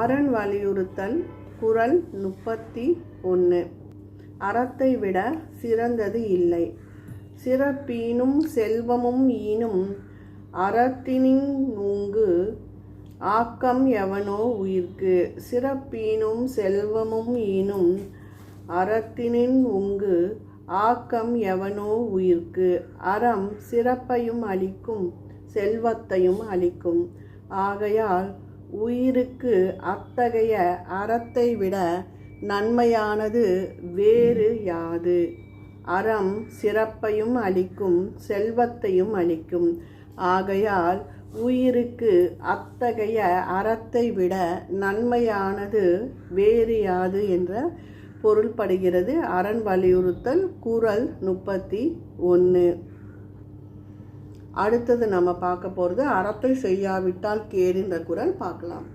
அரண் வலியுறுத்தல் குரல் முப்பத்தி ஒன்று. அறத்தை விட சிறந்தது இல்லை. சிறப்பீனும் செல்வமும் ஈனும் அறத்தினின் நூங்கு ஆக்கம் எவனோ உயிர்க்கு. சிறப்பீனும் செல்வமும் ஈனும் அறத்தினின் உங்கு ஆக்கம் எவனோ உயிர்க்கு. அறம் சிறப்பையும் அளிக்கும் செல்வத்தையும் அளிக்கும். ஆகையால் உயிருக்கு அத்தகைய அறத்தை விட நன்மையானது வேறு யாது. அறம் சிறப்பையும் அளிக்கும் செல்வத்தையும் அளிக்கும். ஆகையால் உயிருக்கு அத்தகைய அறத்தை விட நன்மையானது வேறு யாது என்ற பொருள்படுகிறது. அரண் வலியுறுத்தல் குரல் முப்பத்தி ஒன்று அடுத்தது நம்ம பார்க்க போகிறது அறத்தை செய்யாவிட்டால் கேடுன்ற குரல் பார்க்கலாம்.